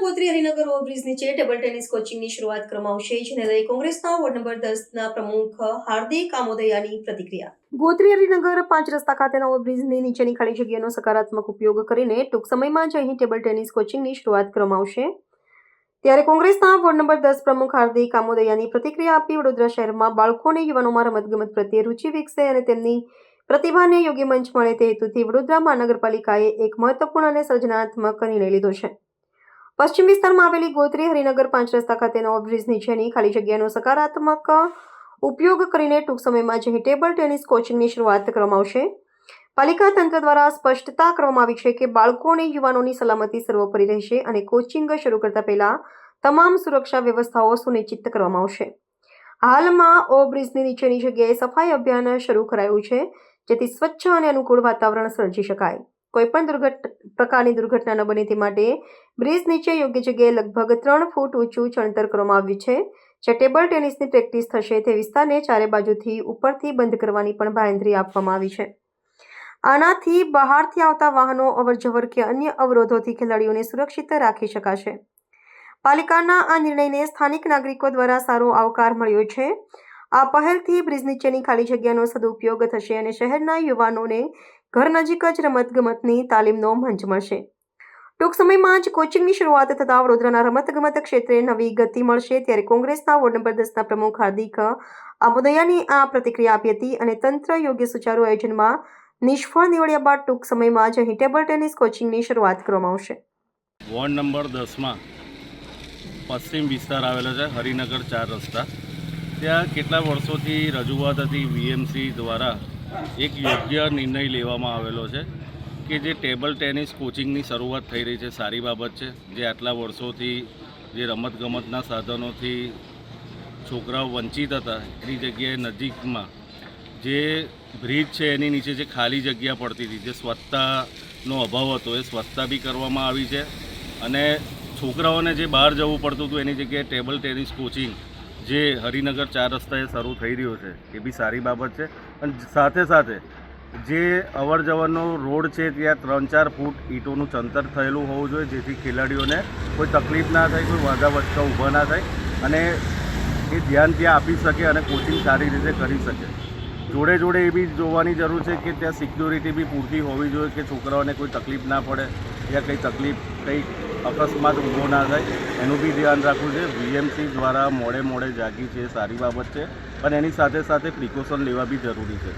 Gotri, Harinagar overbridge નીચે table tennis કોચિંગની શરૂઆત કરવામાં આવશે જેને લઈ કોંગ્રેસના વોર્ડ નંબર દસના પ્રમુખ હાર્દિક આમોદયાની પ્રતિક્રિયા. ગોત્રી, હરિનગર, પાંચ રસ્તા ખાતેના ઓવરબ્રિજની નીચેની ખાલી જગ્યાનો સકારાત્મક ઉપયોગ કરીને ટૂંક સમયમાં જ અહીં ટેબલ ટેનિસ કોચિંગની શરૂઆત કરવામાં આવશે ત્યારે કોંગ્રેસના વોર્ડ નંબર દસ પ્રમુખ હાર્દિક આમોદયાની પ્રતિક્રિયા આપી વડોદરા શહેરમાં બાળકો અને યુવાનોમાં રમતગમત પ્રત્યે રુચિ વિકસે અને તેમની પ્રતિભાને યોગ્ય મંચ મળે તે હેતુથી વડોદરા મહાનગરપાલિકાએ એક મહત્વપૂર્ણ અને સર્જનાત્મક નિર્ણય લીધો છે. પશ્ચિમ વિસ્તારમાં આવેલી ગોત્રી હરિનગર પાંચ રસ્તા ખાતેના ઓબ્રિજ નીચેની ખાલી જગ્યાનો સકારાત્મક ઉપયોગ કરીને ટૂંક સમયમાં જ ટેબલ ટેનિસ કોચિંગની શરૂઆત કરવામાં આવશે. પાલિકા તંત્ર દ્વારા સ્પષ્ટતા કરવામાં આવી છે કે બાળકો અને યુવાનોની સલામતી સર્વોપરી રહેશે અને કોચિંગ શરૂ કરતા પહેલા તમામ સુરક્ષા વ્યવસ્થાઓ સુનિશ્ચિત કરવામાં આવશે. હાલમાં ઓવરબ્રિજની નીચેની જગ્યાએ સફાઈ અભિયાન શરૂ કરાયું છે, જેથી સ્વચ્છ અને અનુકૂળ વાતાવરણ સર્જી શકાય. કોઈપણ દુર્ઘટ, પ્રકારની દુર્ઘટના ન બને તે માટે બ્રિજ નીચે યોગ્ય જગ્યાએ લગભગ ત્રણ ફૂટ ઊંચું ચણતર કરવામાં આવ્યું છે. જ્યાં ટેબલ ટેનિસની પ્રેક્ટિસ થશે તે વિસ્તારને ચારે બાજુથી ઉપરથી બંધ કરવાની પણ બાંયધરી આપવામાં આવી છે. આનાથી બહારથી આવતા વાહનો અવરજવર કે અન્ય અવરોધોથી ખેલાડીઓને સુરક્ષિત રાખી શકાશે. પાલિકાના આ નિર્ણયને સ્થાનિક નાગરિકો દ્વારા સારો આવકાર મળ્યો છે. આ પહેલથી બ્રિજ નીચેની ખાલી જગ્યાનો સદુપયોગ થશે અને શહેરના યુવાનોને ઘર નજીક જ રમતગમતની તાલીમનો મંચ મળશે. ટૂંક સમયમાં જ કોચિંગની શરૂઆત થતાં વડોદરાના રમતગમત ક્ષેત્રે નવી ગતિ મળશે ત્યારે કોંગ્રેસના વોર્ડ નંબર દસના પ્રમુખ હાર્દિક આમોદયાની આ પ્રતિક્રિયા આપી હતી અને તંત્ર યોગ્ય સુચારુ આયોજનમાં નિષ્ફળ નીવડ્યા બાદ ટૂંક સમયમાં જ અહીં ટેબલ ટેનિસ કોચિંગની શરૂઆત કરવામાં આવશે. વોર્ડ નંબર દસમાં પશ્ચિમ વિસ્તાર આવેલો છે, હરિનગર ચાર રસ્તા. ત્યાં કેટલા વર્ષોથી રજૂઆત હતી વીએમસી દ્વારા એક યોગ્ય નિર્ણય લેવામાં આવેલો છે કે જે ટેબલ ટેનિસ કોચિંગની શરૂઆત થઈ રહી છે, સારી બાબત છે. જે આટલા વર્ષોથી જે રમતગમતના સાધનોથી છોકરાઓ વંચિત હતા, એની જગ્યાએ નજીકમાં જે બ્રિજ છે, એની નીચે જે ખાલી જગ્યા પડતી હતી, જે સ્વચ્છતાનો અભાવ હતો, એ સ્વચ્છતા બી કરવામાં આવી છે. અને છોકરાઓને જે બહાર જવું પડતું હતું, એની જગ્યાએ ટેબલ ટેનિસ કોચિંગ જે હરિનગર ચાર રસ્તાએ શરૂ થઈ રહ્યો છે, એ બી સારી બાબત છે. અને સાથે સાથે જે અવર જવરનો રોડ છે, ત્યાં ત્રણ ચાર ફૂટ ઈંટોનું ચંતર થયેલું હોવું જોઈએ, જેથી ખેલાડીઓને કોઈ તકલીફ ના થાય, કોઈ વાંધા વચકા ઊભા ના થાય અને એ ધ્યાન ત્યાં આપી શકે અને કોચિંગ સારી રીતે કરી શકે. જોડે જોડે એ બી જોવાની જરૂર છે કે ત્યાં સિક્યોરિટી બી પૂરતી હોવી જોઈએ કે છોકરાઓને કોઈ તકલીફ ના પડે. યા કંઈ તકલીફ, કંઈ અકસ્માત ઊભો ના થાય, એનું બી ધ્યાન રાખવું છે. વીએમસી દ્વારા મોડે મોડે જાગી છે સારી બાબત છે. પણ એની સાથે સાથે પ્રિકોશન લેવા બી જરૂરી છે.